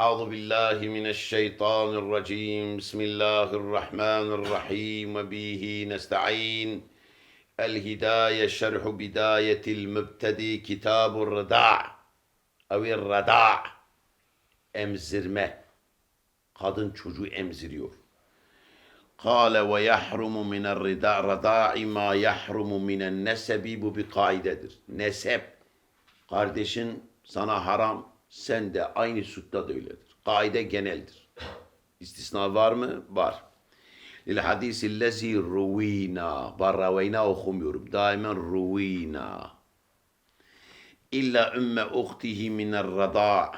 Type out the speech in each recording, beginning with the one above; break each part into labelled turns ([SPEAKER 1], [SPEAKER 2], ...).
[SPEAKER 1] أعوذ بالله من الشيطان الرجيم بسم الله الرحمن الرحيم وبه نستعين الهداية شرح بداية المبتدي كتاب الرضاع أو الرضاع emzirme kadın çocuğu emziriyor. Kale ve yahrumu minel rida rada'i ma yahrumu minen nesebi bu bir kaidedir. Nesep kardeşin sana haram sen de aynı sütta da öyledir. Kaide geneldir. İstisna var mı? Var. Lil hadisi lezi ruvina. Var raveyna okumuyorum. Daimen ruvina. İlla ümme uhtihi minel rada.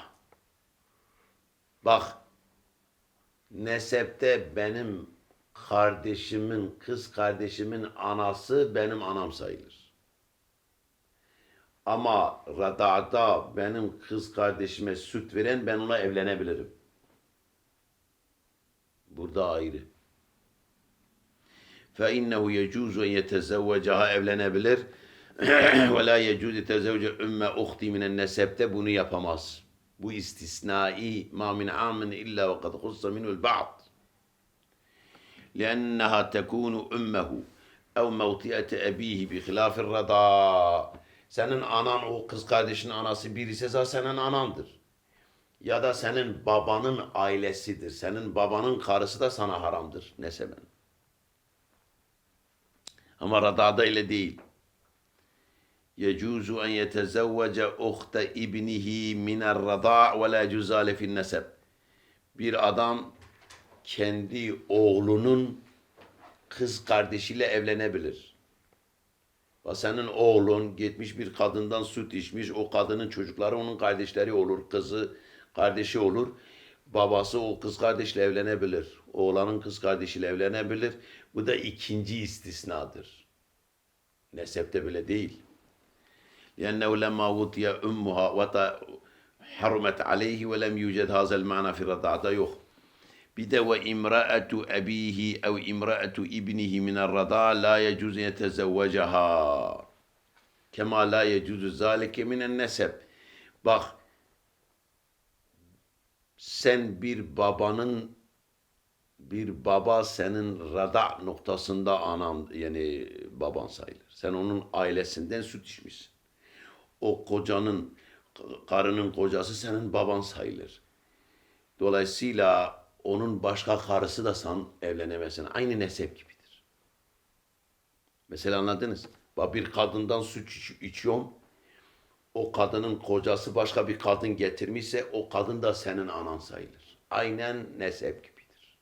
[SPEAKER 1] Bak nesepte benim kardeşimin, kız kardeşimin anası benim anam sayılır. Ama radada benim kız kardeşime süt veren ben ona evlenebilirim. Burada ayrı. فَاِنَّهُ يَجُوزُ اَنْ يَتَزَوَّجَهَا evlenebilir. وَلَا يَجُوزُ تَزَوَّجَ ümme uhti minen nesepte bunu yapamaz. Bu istisnai ma min amin illa ve kad hussa minul ba'd. لأنها تكون أمه أو موطئة أبيه بخلاف الرضاء. Senin anan o kız kardeşin anası biri ise zaten senin anandır. Ya da senin babanın ailesidir. Senin babanın karısı da sana haramdır neseben. Ama radada ile değil. يجوز أن يتزوج أخت ابنه من الرضاع ولا جزال في النسب. Bir adam kendi oğlunun kız kardeşiyle evlenebilir. Ve senin oğlun gitmiş bir kadından süt içmiş, o kadının çocukları onun kardeşleri olur, kızı kardeşi olur. Babası o kız kardeşle evlenebilir. Oğlanın kız kardeşiyle evlenebilir. Bu da ikinci istisnadır. Nesepte bile değil. لأنه لما وطي أمها وطى حرمت عليه ولم يوجد هذا المعنى في الرضاعة yok. bir de ve imra'atu ebihi ev imra'atu ibnihi minel rada la yecuz yetezevvecaha. Kema la yecuzu zalike minen nesep. Bak sen bir babanın bir baba senin rada noktasında anan yani baban sayılır. Sen onun ailesinden süt içmişsin. O kocanın karının kocası senin baban sayılır. Dolayısıyla onun başka karısı da sen evlenemezsin. Aynı nesep gibidir. Mesela anladınız? Bir kadından iç- içiyorum. O kadının kocası başka bir kadın getirmişse o kadın da senin anan sayılır. Aynen nesep gibidir.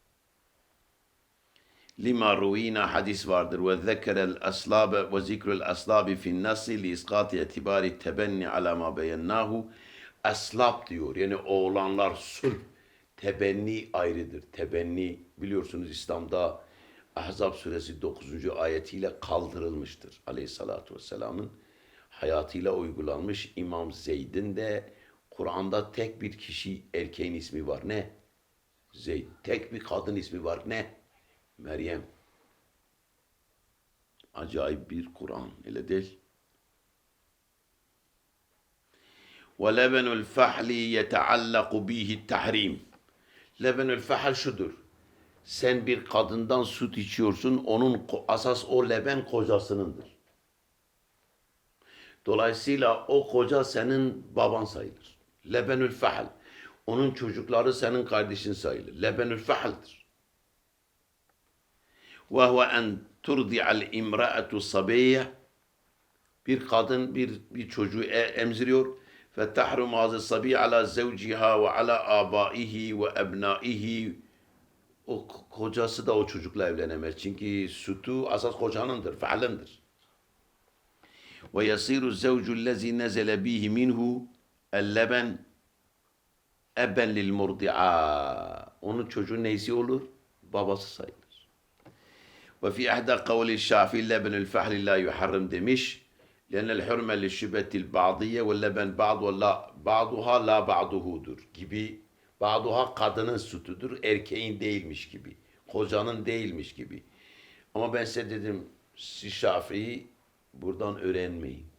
[SPEAKER 1] Lima ruina hadis vardır ve zekerel aslabe ve zikrul aslabi fin nasi li iskati itibari tebenni ala ma beyennahu aslab diyor. Yani oğlanlar sulh tebenni ayrıdır. Tebenni biliyorsunuz İslam'da Ahzab suresi 9. ayetiyle kaldırılmıştır. Aleyhissalatu vesselamın hayatıyla uygulanmış İmam Zeyd'in de Kur'an'da tek bir kişi erkeğin ismi var. Ne? Zeyd. Tek bir kadın ismi var. Ne? Meryem. Acayip bir Kur'an. Öyle değil. وَلَبَنُ الْفَحْلِ يَتَعَلَّقُ بِهِ التَّحْرِيمِ Lebenül fehal şudur. Sen bir kadından süt içiyorsun, onun asas o leben kocasınındır. Dolayısıyla o koca senin baban sayılır. Lebenül fehal. Onun çocukları senin kardeşin sayılır. Lebenül fehaldir. Ve huve en turdi'al imra'atu sabiyye bir kadın bir bir çocuğu e- emziriyor sabi ala zevciha ve ala abaihi ve ebnaihi o kocası da o çocukla evlenemez. Çünkü sütü asas kocanındır, faalındır. Ve yasiru zevcu lezi nezele bihi minhu elleben eben lil murdi'a. Onun çocuğu neysi olur? Babası sayılır. Ve fi ahda kavli şafi lebenül fahli la yuharrim demiş. لأن الحرمة للشبهة البعضية واللبن بعض ولا بعضها la بعضهudur gibi بعضها kadının sütüdür erkeğin değilmiş gibi kocanın değilmiş gibi ama ben size dedim siz Şafii'yi buradan öğrenmeyin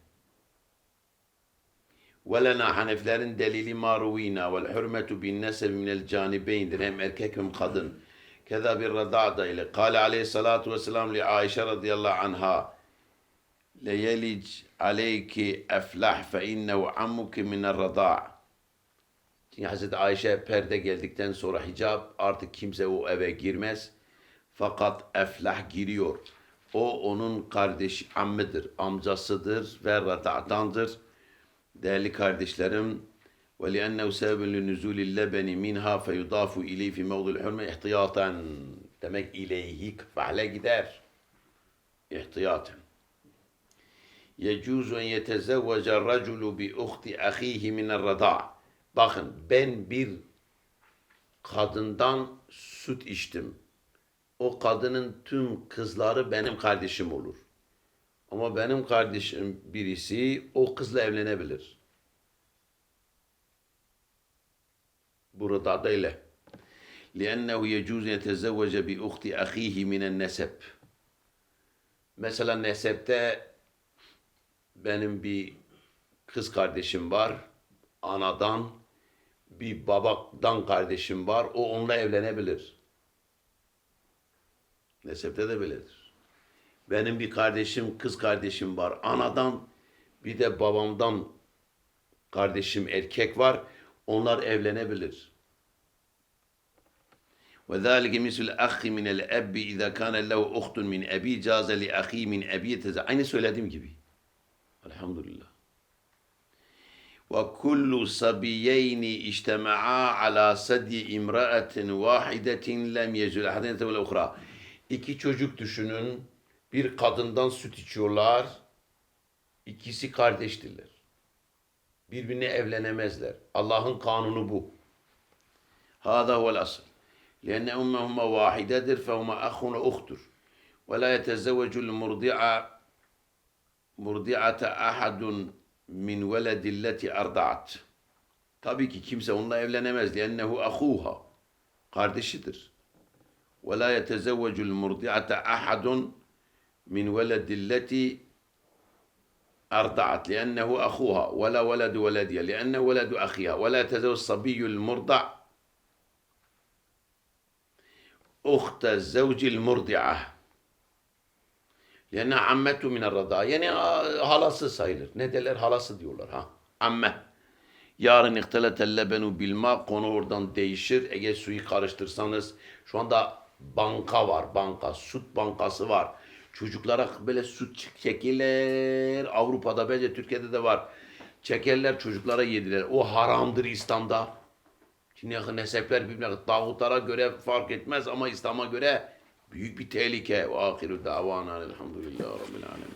[SPEAKER 1] Ve lena Hanefilerin delili maruvina vel hürmetu bin nesebi minel canibeyndir. Hem erkek hem kadın. Keza bir rada'da ile. Kale aleyhissalatu vesselam li Ayşe radıyallahu anha. Leyelic aleyki eflah fe innehu ammuki minel rada' Şimdi Hazreti Ayşe perde geldikten sonra hicap artık kimse o eve girmez. Fakat Eflah giriyor. O onun kardeş ammidir, amcasıdır ve rada'dandır. Değerli kardeşlerim, وَلِأَنَّهُ سَبَبٌ لِنُزُولِ اللَّبَنِ مِنْهَا فَيُضَافُ إِلَيْهِ فِي مَوْضِ الْحُرْمَ اِحْتِيَاطًا Demek ileyhi fahle gider. İhtiyaten. يَجُوزُ اَنْ يَتَزَوَّجَ الرَّجُلُ بِأُخْتِ أَخِيهِ مِنَ الرَّضَاعِ Bakın ben bir kadından süt içtim. O kadının tüm kızları benim kardeşim olur. Ama benim kardeşim birisi o kızla evlenebilir. Burada da öyle. لِأَنَّهُ يَجُوزُ يَتَزَوَّجَ بِأُخْتِ أَخِيهِ مِنَ النَّسَبِ Mesela nesepte benim bir kız kardeşim var. Anadan bir babadan kardeşim var. O onunla evlenebilir. Nesepte de böyledir. Benim bir kardeşim, kız kardeşim var. Anadan bir de babamdan kardeşim erkek var. Onlar evlenebilir. وذلك مثل الأخ من الأب إذا كان له أخت من أبي جاز لأخي من أبي تزا Aynı söylediğim gibi. Elhamdülillah. وكل صبيين اجتمعا على سدي امرأة واحدة لم يجوز أحدهما ولا الأخرى. İki çocuk düşünün. Bir kadından süt içiyorlar. İkisi kardeştirler. Birbirine evlenemezler. Allah'ın kanunu bu. هذا هو الأصل. لأن أمهما واحدة فهما أخ وأخت. ولا يتزوج المرضعة مرضعة أحد من ولد التي أرضعت. طبيعي ki kimse onunla evlenemez لأنه أخوها. kardeşidir ولا يتزوج المرضعة أحد من ولد التي أرضعت لأنه أخوها. ولا ولد ولدي لأنه ولد أخيها. ولا يتزوج الصبي المرضع أخت زوج المرضعة. Yani ammetu minel rada. Yani halası sayılır. Ne derler? Halası diyorlar ha. Amme. Yarın ihtiletel lebenu bilma konu oradan değişir. Eğer suyu karıştırsanız şu anda banka var. Banka. Süt bankası var. Çocuklara böyle süt çekirler. Avrupa'da bence Türkiye'de de var. Çekerler çocuklara yediler. O haramdır İslam'da. Şimdi nesepler birbirine tağutlara göre fark etmez ama İslam'a göre büyük bir tehlike. Ve ahiru davana elhamdülillahi rabbil alemin.